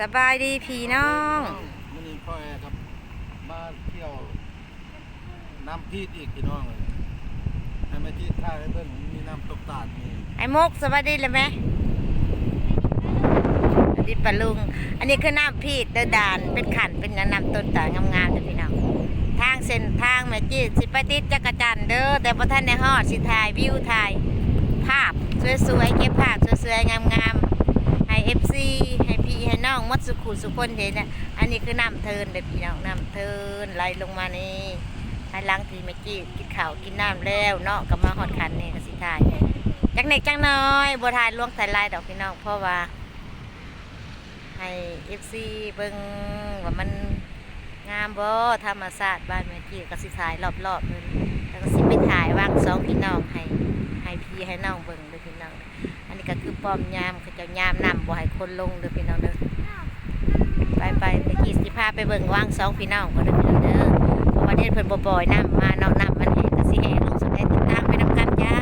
สบายดีพี่น้องมันนี่พ่อแอครับมาเที่ยวน้ำพีดอีกพี่น้องเลยให้มาที่ท่าให้เบิ่งมีน้ำตกตาดมีไอ้มกสวัสดีเลยไหมสวัสดีปะลุง อันนี้คือน้ำพีดเดินดานเป็นขันเป็นน้ำต้นตาลงามๆเลยพี่น้องทางเส้นทางแม่จีดสิไปติดจักรจันทร์เด้อแต่พอท่านในฮอดสิถ่ายวิวถ่ายภาพสวยๆเก็บภาพสวยๆงามๆ ให้เอฟซีให้พี่ให้น้องหมดสุขุสุคนเห็นนะอันนี้คือน้ำเทินเด้อพี่น้องน้ำเทินไหลลงมานี่ให้ล้างทีแม่จีดกินข้าวกินน้ำแล้วเนาะก็มาฮอดขันนี่ก็สิถ่ายจักเน็กจังน้อยบัวทายล่วงสายลายดอกพี่น้องเพราะว่า ให้เอฟซีเบิ่งว่ามันงามบ่ธรรมศาสตร์บ้านเมื่อกี้ก็สิถ่ายรอบๆเลยแล้วก็สิไปถ่ายวางสองพี่น้องให้ให้พี่ให้น้องเบิ่งเด้อพี่น้อง นนี้ก็คือป้อมยามเขาเจ้ายามนำบ่ให้คนลงเด้อพี่น้องเด้อไปไปไปกี่สิพาไปเบิ่งวางสองพี่น้องก็เด้อพี่น้องเด้อเพราะว่าเด็ดเพิ่นบ่ปล่อยน้ำมาเนาะน้ำมันแห้งก็สิแห้งลงสะได้ติดตามไปนำกันจ้า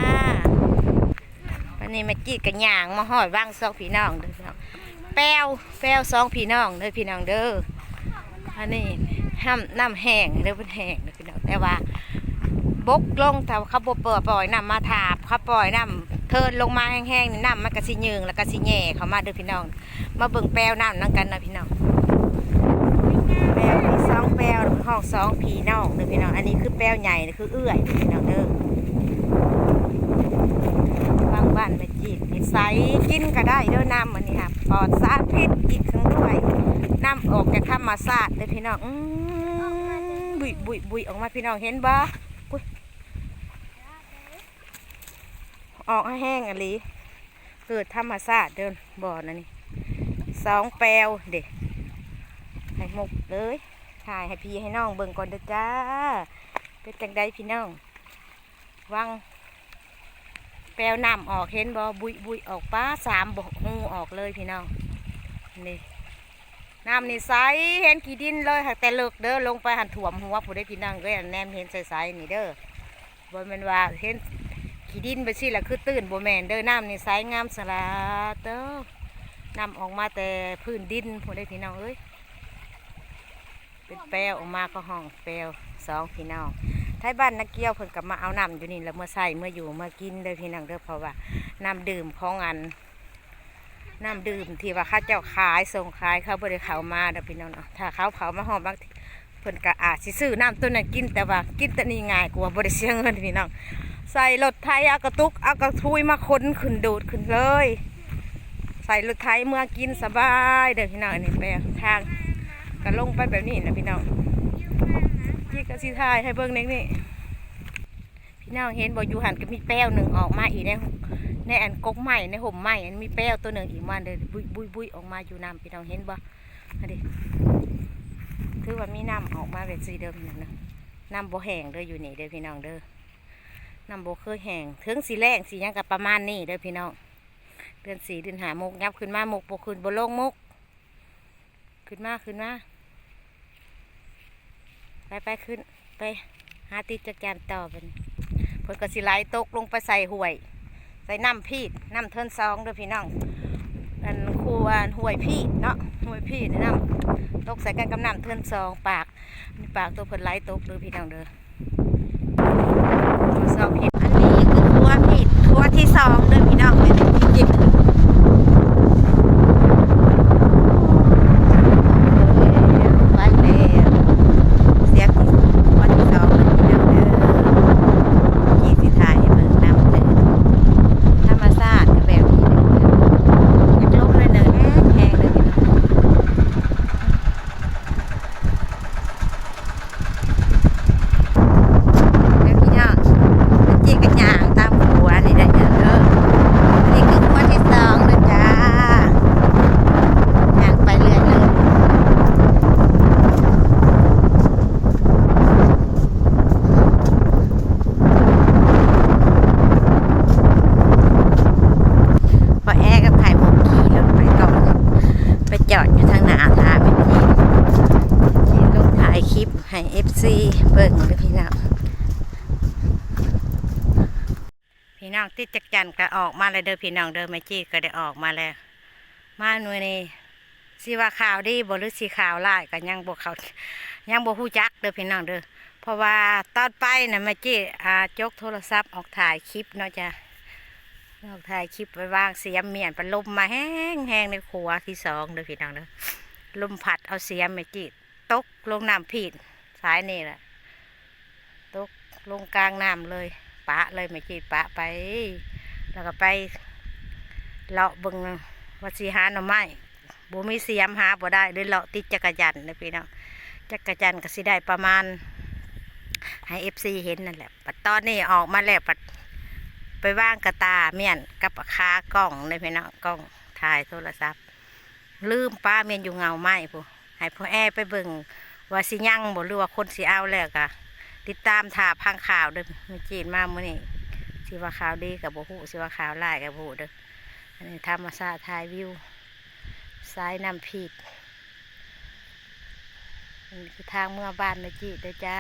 วันนี้แม่จีดกับหยางมาหอดว่างสองพี่น้องเด้อพี่น้องแป้วแป้วสองพี่น้องเด้อพี่น้องเด้ออันนี้ห้ามน้ำแห้งเด้อเป็นแห้งเด้อพี่น้องแต่ว่าบกลงแต่ว่าเขาบ่เปิดปล่อยน้ำมาถาบเขาปล่อยน้ำ เทินลงมาแห้งๆนี่น้ำมันก็สิยืงแล้วก็สิแหย่เขามาเด้อพี่น้อง มาเบิ่งแป้วน้ำนั่งกันนะพี่น้องแปวมีสองแป้วห้องสองพี่น้องเด้อพี่น้อง อันนี้คือแป้วใหญ่คือเอื้อยเด้อพี่น้องเด้อบางบ้านไปจีบนี่ใสกินก็ได้เด้วยน้ำมันนี่ครับปลอดสารพิษอีกทั้งด้วยน้ำออกจากธรรมาสตร์เลยพี่น้องอื้อบุยบุยบุยออกมาพี่น้องเห็นบ่ ออกให้แห้งอะไรเกิดธรรมศาตร์เดินบ่อนนี่สองแปลวเด็กให้หมกเลยถ่ายให้พี่ให้น้องเบิ่งก่อนเด้อจ้า เป็นจังใดพี่น้องวังแปลวน้ำออกเห็นบ่บุยบุยออกป้าสามบกงูออกเลยพี่น้องนี่น้ำนี่ใสเห็นกี่ดินเลยหากแต่เลิกเด้อลงไปหันถ่วมหัวผู้ได้พี่น้องก็แนมเห็นใสๆนี่เด้อบ่แม่นว่าเห็น กี่ดินไปสิละคือตื่นบ่แมนเด้อน้ำนี่ใสงามสลาดเด้อน้ำออกมาแต่พื้นดินผู้ได้พี่น้องเอ้ยเป็นแปลวออกมาก็ห้องแปลวสองพี่น้องไทยบ้านนักเกี่ยวเพิ่นก็มาเอาน้ำอยู่นี่แล้วเมื่อใส่เมื่ออยู่เมื่อกินเด้อพี่น้องเด้อเพราะว่าน้ำดื่มของอันน้ำดื่มที่ว่าข้าเจ้าขายส่งขายเขาบริเขามาเด้อพี่น้องเนาะถ้าเขาเขามาหอมบางเพิ่นก็อาจสิซื้อน้ำตัวนั้นกินแต่ว่ากินแต่นี่ง่ายกว่าบริเสียเงินพี่น้อง ใส่รถไถเอากระตุกเอากระทุยมาค้นขึ้นดูดขึ้นเลย ใส่รถไถเมื่อกินสบายเด้อพี่น้องนนี้ไปทางก็ลงไปแบบนี้นะพี่น้องที่กสิทายให้เบิ่งเน็กนี่พี่น้องเห็นบ่อยู่หันก็มีแป้วหนึ่งออกมาอีกในในอันกกใหม่ในห่มใหม่อันมีแป้วตัวหนึ่งอีกมาเด้อบุยบุยบุยออกมาอยู่น้ำพี่น้องเห็นบ่อันนี้คือว่ามีน้ำออกมาเป็นสีเดิมนั่นนะน้ำบ่แห้งเด้ออยู่นี่เด้อพี่น้องเด้อ น้ำโบเคยแห้งถึงสีแรงสียังกับประมาณนี้เด้อพี่น้องเดือนสีเดือนหามุกยับขึ้นมามุกบ่ขึ้นบ่ลงมุก ขึ้นมาขึ้นมาไปไปขึ้นไปหาติดจักรยานต่อเป็นเพิ่นก็สิไหลตกลงไปใส่ห่วย ใส่น้ำพีดน้ำเทินซองเด้อพี่น้องอันครูอันห่วยพีดเนาะห่วยพีดน้ำตกใส่กันกับน้ำเทินซองปากปากตัวเพิ่นไหลตกเด้อพี่น้องเด้อ ตัวซองพีดอันนี้คือครัวพีดครัวที่สองเด้อพี่น้องเป็นที่จิตไปแล้ว เสียงวันที่สองมันเดิมเด้อยี่สิถ่ายให้เบิ่งน้ำเด้อธรรมชาติก็แบบนี้เด้ออยากลงเลยเด้อแห้งแห้งเลยพี่น้องเด้อพี่น้องมันจีกันย่างตามหัวนี่ได้อเด้อนี่คือหัวที่สองเด้อจ้าย่างไปเรื่อยเลย พอแอร์กับไข่หมกขี่รถไปก่อนไปจอดอยู่ทางหน้าท่าเป็นทีขี่ลงถ่ายคลิปให้เอฟซีเบิ่งเด้อพี่น้อง พี่น้องที่จักจันก็ออกมาเลยเด้อพี่น้องเด้อแม่จี้ก็ได้ออกมาแล้ว มาหน่วยนี้สิว่าข่าวดีบ่หรือสิข่าวร้ายก็ยังบ่เขายังบ่ฮู้จักเด้อพี่น้องเด้อเพราะว่าตอนไปน่ะแม่จีอ่าจกโทรศัพท์ออกถ่ายคลิปเนาะจ้ะออกถ่ายคลิปไปว้างเสียมเมียนไปลมมาแห้งแห้งในครัวที่สองเด้อพี่น้องเด้อลมพัดเอาเสียมแม่จีตกลงน้ำผิดสายนี่แหละตกลงกลางน้ำเลย ปะเลยแม่จีปะไป แล้วก็ไปเลาะบึงวัดสีหาหน่อไม้บ่มีเสียมหาบ่ได้เลยเลาะติดจักรจันทร์นะพี่น้องจักรจันทร์ก็สิได้ประมาณ ให้เอฟซีเห็นนั่นแหละปัดตอนนี้ออกมาแล้วปัดไปว่างกระตาเมียนกับคากล้องในพี่น้องกล้องถ่ายโทรศัพท์ ลืมป้าเมียนอยู่เงาไม้ผู้ให้พ่อแอไปเบิ่งว่าสิยั่งบ่หรือว่าคนสิเอาแล้วกะ ติดตามถ่าพังข่าวเด้อมีจีนมามื้อนี้สิว่าข่าวดีกับบ่ฮู้สิว่าข่าวลายกับบ่ฮู้เด้ออันนี้ธรรมชาติถ่ายวิวซ้ายน้ำพีดอันนี้คือทางเมื่อบ้านนะจีเด้อจ้า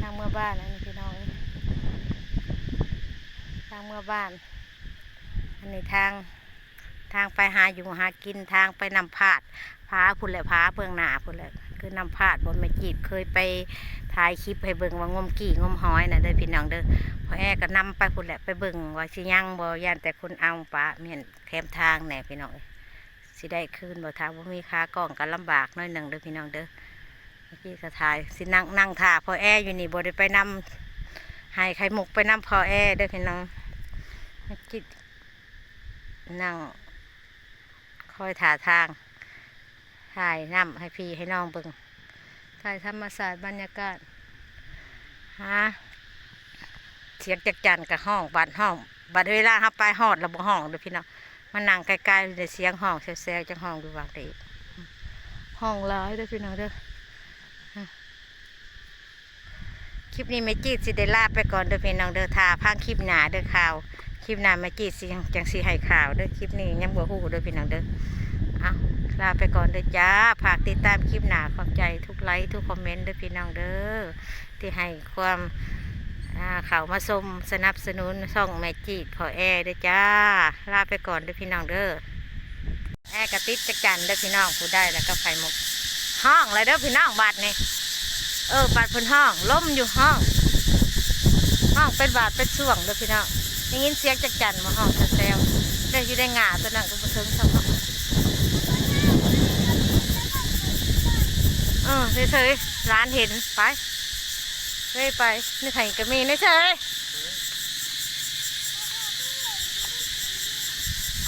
ทางเมื่อบ้านอันนี้พี่น้องทางเมื่อบ้าน อันนี้ทางทางไปหาอยู่หากินทางไปนำพาดพาพุ่นแหละพาเบื้องหน้าพุ่นแหละคือนำพาดบนแม่จีเคยไปถ่ายคลิปให้เบิ่งว่างมกี่งมหอยนะเด้อพี่น้องเด้อพอแอก็นำไปพุ่นแหละไปเบิ่งว่าสิยังบ่ย่านแต่คนเอาปะเมียนแคมทางแหน่พี่น้องสิได้คืนบ่ทางบ่มีค้ากล้องก็ลำบากน้อยหนึ่งเด้อพี่น้องเด้อเมื่อกี้ก็ถ่ายสินั่งนั่งท่าพอแออยู่นี่บ่ได้ไปนำให้ไข่มุกไปนำพอแอเด้อพี่น้องเมื่อกี้นั่งคอยถ่าทางถ่ายน้ำให้พี่ให้น้องเบิ่ง ถ่ายธรรมศาสตร์บรรยากาศฮะเสียงจักจันกับห้องบัดห้องบัดเวลาเขาไปหอดระบบห้องเด้อพี่น้องมานั่งใกล้ๆเลยเสียงห้องแซวๆจังห้องดูวางดีห้องร้ายเด้อพี่น้องเด้อคลิปนี้แม่จีดสิได้ลาไปก่อนเด้อพี่น้องเด้อทาพังคลิปหนาเด้อข่าว คลิปหนาแม่จีดสิจังสิให้ข่าวเด้อคลิปนี้ยังบ่ฮู้เด้อพี่น้องเด้อเอา ลาไปก่อนเด้อจ้าฝากติดตามคลิปหนาขอบใจทุกไลค์ทุกคอมเมนต์เด้อพี่น้องเด้อที่ให้ความอ่าเขามาชมสนับสนุนช่องแมจิกพอแอร์ด้วยจ้า ลาไปก่อนเด้วยพี่น้องเด้อแอร์กระติดจักจันเด้อพี่น้องผู้ได้แล้วก็ไขมุกห้องเลยเด้อพี่น้องบาดนี่เออบาดพิ่นห้องล้มอยู่ห้อง ห้องเป็นบาดเป็นช่วงเด้อพี่น้องได้ยินเสียงจักจันมาห้องแซวได้อยู่ได้งาตัวนั้นก็บ่ถึงสักพักเออเฉยๆร้านเห็นไปเฮ้ยไปนี่ไข่ก็มีนี่เฉย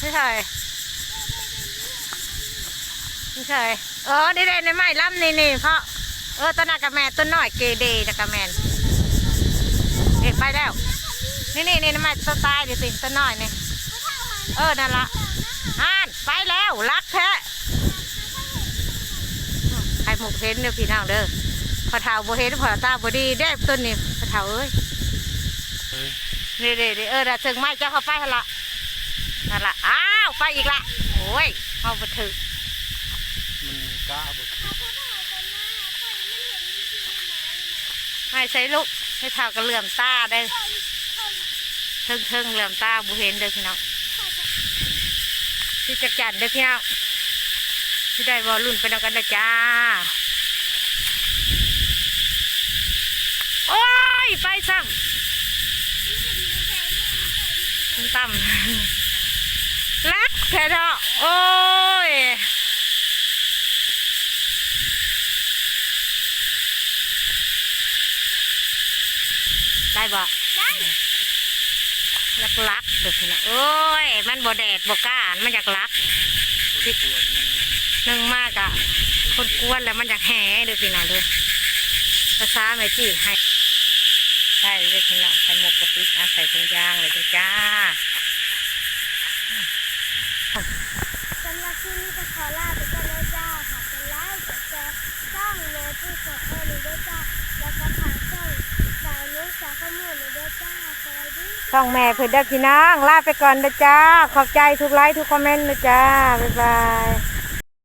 นี่ไข่นี่ไข่เออนี่ได้ในไม้ลำนี่นี่เพราะเออต้นนากระแมนต้นหน้อยเกเดนะกระแมนเอกไปแล้ว นี่นี่นี่ในไม้ต้นตายดิสิต้นหน้อยนี่เออนั่นละอ่านไปแล้วรักแท้ไข่ หมกเห็นเด้อพี่น้องเด้อพอเท้าบ่เห็นพอตาบ่ดีได้ต้นนี้พอเท้าเอ้ยนี่นี่นี่เออน่ะถึงไม้จะเข้าไปหั่นละนั่นละอ้าวไปอีกละโอ้ยเอาบ่ถึงมันกล้าบ่ไม่ใช่ลูกให้เท้าก็เหลื่อมตาได้เทิงเทิงๆเหลื่อมตาบ่เห็นเด้อพี่น้องที่จักจันเด้อพี่น้อง ที่ได้บอลลุ่นไปนำกันเด้อจ้า โอ้ย ไปซ้ำต่ำรักแท้เนาะโอ้ยได้บ่อยากรักเด็กนะโอ้ย มันบ่แดดบ่ก้านมันอยากรักที่ปวดมั นึ่งมากอะคนกวนแล้วมันอยากแห่เด็กนะเลยภาษาไม่จีให้ได้เด็กนะใส่หมกกระปิดอาใส่ถุงยางเลยจ้าสำหรับที่นี่ก็ขอลาไปก่อนแล้วจ้าค่ะเป็นไลฟ์กดแชร์ช่องเลยผู้กดเอร์เลยด้วยจ้าแล้วก็ทางช่องสาวนุ้สาวขมูลเลยด้วยจ้าสวัสดีช่องแม่เพื่อนเด้อพี่น้องลาไปก่อนเด้อจ้าขอบใจทุกไลค์ทุกคอมเมนต์เด้อจ้าบ๊ายบาย